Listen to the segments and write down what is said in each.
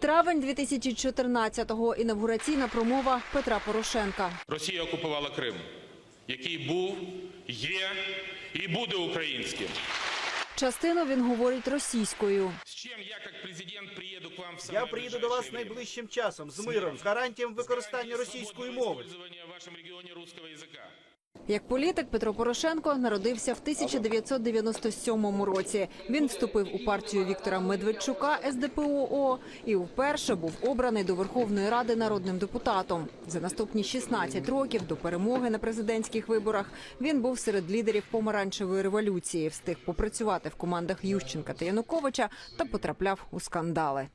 Травень 2014-го. Інавгураційна промова Петра Порошенка. Росія окупувала Крим, який був, є і буде українським. Частину він говорить російською. З чим я, як президент, приїду к вам в Я приїду до вас найближчим часом з миром, з гарантією використання російської мови. в вашому регіоні русского язика. Як політик Петро Порошенко народився в 1997 році. Він вступив у партію Віктора Медведчука СДПО і вперше був обраний до Верховної Ради народним депутатом. За наступні 16 років до перемоги на президентських виборах він був серед лідерів помаранчевої революції, встиг попрацювати в командах Ющенка та Януковича та потрапляв у скандали.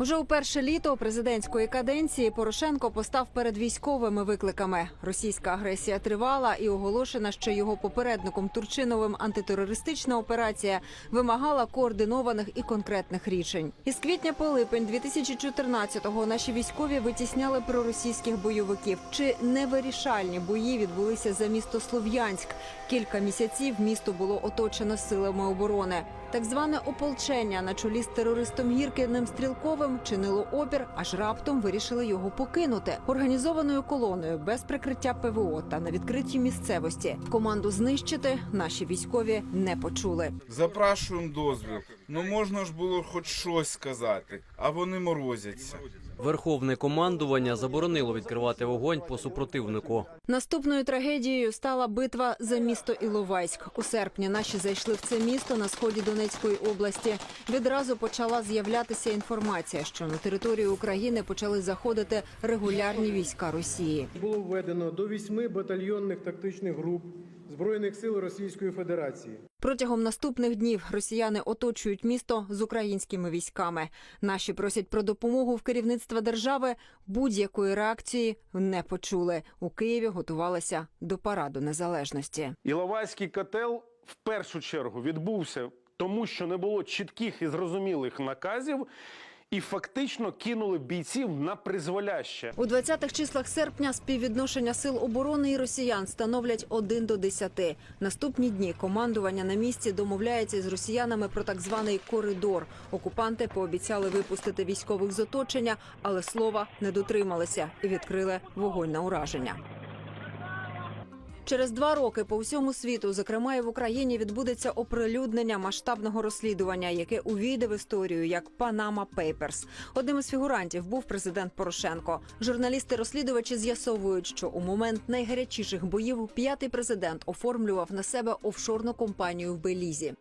Уже у перше літо президентської каденції Порошенко постав перед військовими викликами. Російська агресія тривала і оголошена, що його попередником Турчиновим антитерористична операція вимагала координованих і конкретних рішень. Із квітня по липень 2014-го наші військові витісняли проросійських бойовиків. Чи невирішальні бої відбулися за місто Слов'янськ? Кілька місяців місто було оточено силами оборони. Так зване ополчення на чолі з терористом Гіркиним Стрілковим чинило опір, аж раптом вирішили його покинути організованою колоною без прикриття ПВО та на відкритій місцевості. Команду знищити наші військові не почули. Запрашуємо дозвіл. Ну можна ж було хоч щось сказати, а вони морозяться. Верховне командування заборонило відкривати вогонь по супротивнику. Наступною трагедією стала битва за місто Іловайськ. У серпні наші зайшли в це місто на сході Донецької області. Відразу почала з'являтися інформація, що на територію України почали заходити регулярні війська Росії. Було введено до вісьми батальйонних тактичних груп Збройних сил Російської Федерації. Протягом наступних днів росіяни оточують місто з українськими військами. Наші просять про допомогу в керівництва держави. Будь-якої реакції не почули. У Києві готувалися до параду незалежності. Іловайський котел в першу чергу відбувся тому, що не було чітких і зрозумілих наказів, і фактично кинули бійців на призволяще. У 20-х числах серпня співвідношення сил оборони і росіян становлять 1 до 10. Наступні дні командування на місці домовляється з росіянами про так званий коридор. Окупанти пообіцяли випустити військових з оточення, але слова не дотрималися і відкрили вогонь на ураження. Через два роки по всьому світу, зокрема і в Україні, відбудеться оприлюднення масштабного розслідування, яке увійде в історію як Панама Пейперс. Одним із фігурантів був президент Порошенко. Журналісти-розслідувачі з'ясовують, що у момент найгарячіших боїв п'ятий президент оформлював на себе офшорну компанію в Белізі.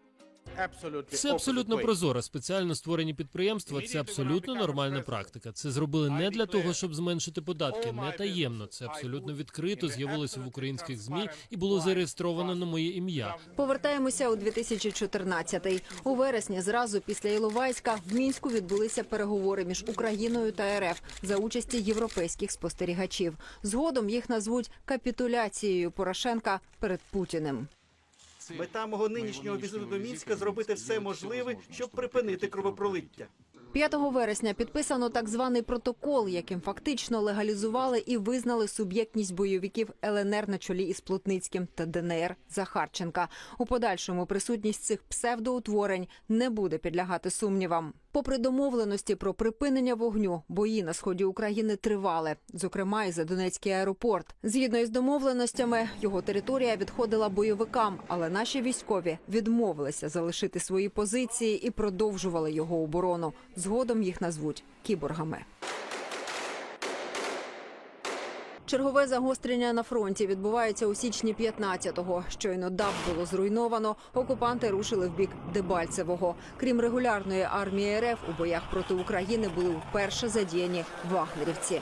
Це абсолютно прозоро. Спеціально створені підприємства. Це абсолютно нормальна практика. Це зробили не для того, щоб зменшити податки, не таємно. Це абсолютно відкрито з'явилося в українських змі і було зареєстровано на моє ім'я. Повертаємося у 2014-й. У вересні, зразу після Іловайська, в мінську відбулися переговори між Україною та РФ за участі європейських спостерігачів. Згодом їх назвуть капітуляцією Порошенка перед Путіним. Мета мого нинішнього візиту до Мінська зробити все можливе, щоб припинити кровопролиття. 5 вересня підписано так званий протокол, яким фактично легалізували і визнали суб'єктність бойовиків ЛНР на чолі із Плотницьким та ДНР Захарченка. У подальшому присутність цих псевдоутворень не буде підлягати сумнівам. Попри домовленості про припинення вогню, бої на сході України тривали, зокрема і за Донецький аеропорт. Згідно із домовленостями, його територія відходила бойовикам, але наші військові відмовилися залишити свої позиції і продовжували його оборону. Згодом їх назвуть кіборгами. Чергове загострення на фронті відбувається у січні 15-го. Щойно ДАБ було зруйновано. Окупанти рушили в бік Дебальцевого. Крім регулярної армії РФ, у боях проти України були вперше задіяні вагнерівці.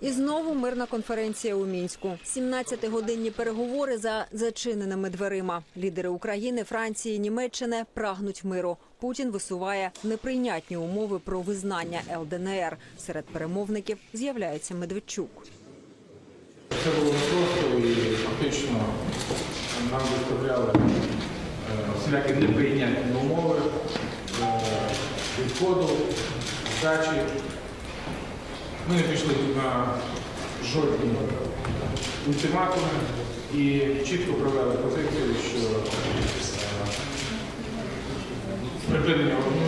І знову мирна конференція у мінську. 17-годинні переговори за зачиненими дверима. Лідери України, Франції, Німеччини прагнуть миру. Путін висуває неприйнятні умови про визнання ЛДНР. Серед перемовників з'являється Медведчук. Це було непросто і фактично нам виставляли е, всілякі неприйнятні умови е, відходу, здачі. Ми пішли на жодні ультиматуми і чітко провели позицію, що е, припинення вогню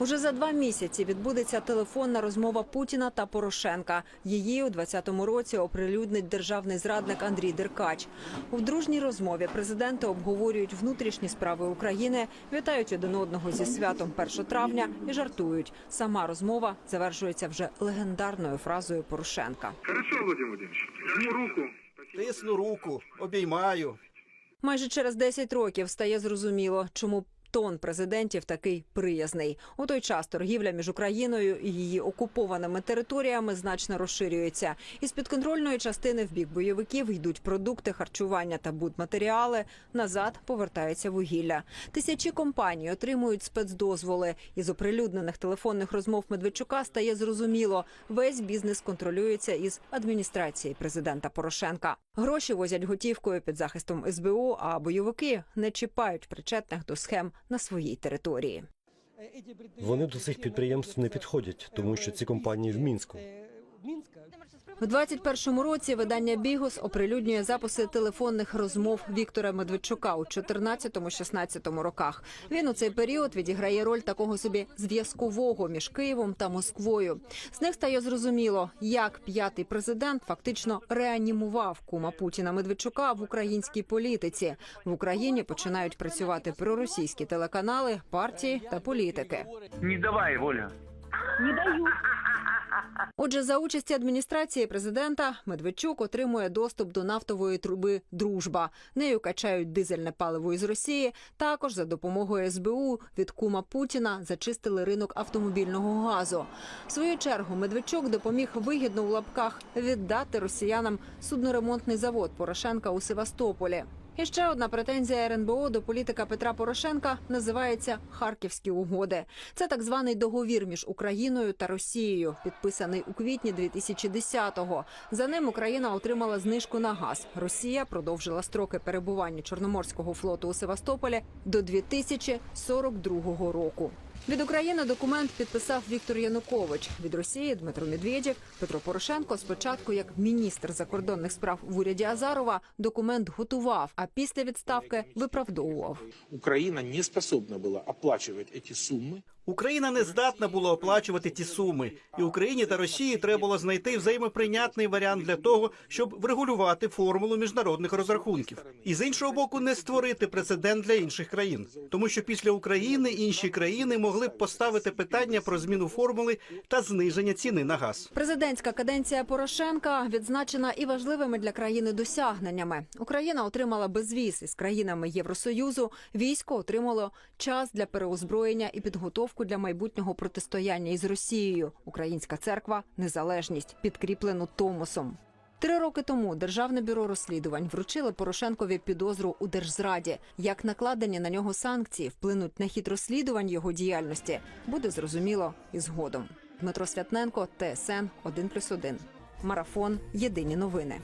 оголошується за два місяці відбудеться телефонна розмова Путіна та Порошенка. Її у 2020 році оприлюднить державний зрадник Андрій Деркач. У дружній розмові президенти обговорюють внутрішні справи України, вітають один одного зі святом 1 травня і жартують. Сама розмова завершується вже легендарною фразою Порошенка. Хорошо, Владимир Владимирович. Руку. Тисну руку, обіймаю. Майже через 10 років стає зрозуміло, чому тон президентів такий приязний. У той час торгівля між Україною і її окупованими територіями значно розширюється. Із підконтрольної частини в бік бойовиків йдуть продукти харчування та будматеріали. Назад повертається вугілля. Тисячі компаній отримують спецдозволи. Із оприлюднених телефонних розмов Медведчука стає зрозуміло, весь бізнес контролюється із адміністрації президента Порошенка. Гроші возять готівкою під захистом СБУ, а бойовики не чіпають причетних до схем на своїй території. Вони до цих підприємств не підходять, тому що ці компанії в Мінську. У 21-му році видання Бігус оприлюднює записи телефонних розмов Віктора Медведчука у 14-16 роках. Він у цей період відіграє роль такого собі зв'язкового між Києвом та Москвою. З них стає зрозуміло, як п'ятий президент фактично реанімував кума Путіна Медведчука в українській політиці. В Україні починають працювати проросійські телеканали, партії та політики. Не давай, Воля. Отже, за участі адміністрації президента Медведчук отримує доступ до нафтової труби Дружба. Нею качають дизельне паливо із Росії. Також за допомогою СБУ від кума Путіна зачистили ринок автомобільного газу. В свою чергу Медведчук допоміг вигідно у лапках віддати росіянам судноремонтний завод Порошенка у Севастополі. І ще одна претензія РНБО до політика Петра Порошенка називається Харківські угоди. Це так званий договір між Україною та Росією, підписаний у квітні 2010-го. За ним Україна отримала знижку на газ. Росія продовжила строки перебування Чорноморського флоту у Севастополі до 2042 року. Від України документ підписав Віктор Янукович. Від Росії Дмитро Медведєв. Петро Порошенко спочатку, як міністр закордонних справ в уряді Азарова, документ готував, а після відставки виправдовував. Украина не способна была оплачивать эти суммы. Україна не здатна була оплачувати ті суми, і Україні та Росії треба було знайти взаємоприйнятний варіант для того, щоб врегулювати формулу міжнародних розрахунків, і з іншого боку, не створити прецедент для інших країн, тому що після України інші країни могли б поставити питання про зміну формули та зниження ціни на газ. Президентська каденція Порошенка відзначена і важливими для країни досягненнями. Україна отримала безвіз із країнами Євросоюзу. Військо отримало час для переозброєння і підготовку для майбутнього протистояння із Росією. Українська церква незалежність підкріплену Томосом. Три роки тому Державне бюро розслідувань вручили Порошенкові підозру у держзраді. Як накладені на нього санкції вплинуть на хід розслідувань його діяльності, буде зрозуміло і згодом. Дмитро Святненко, ТСН 1+,1. Марафон. Єдині новини.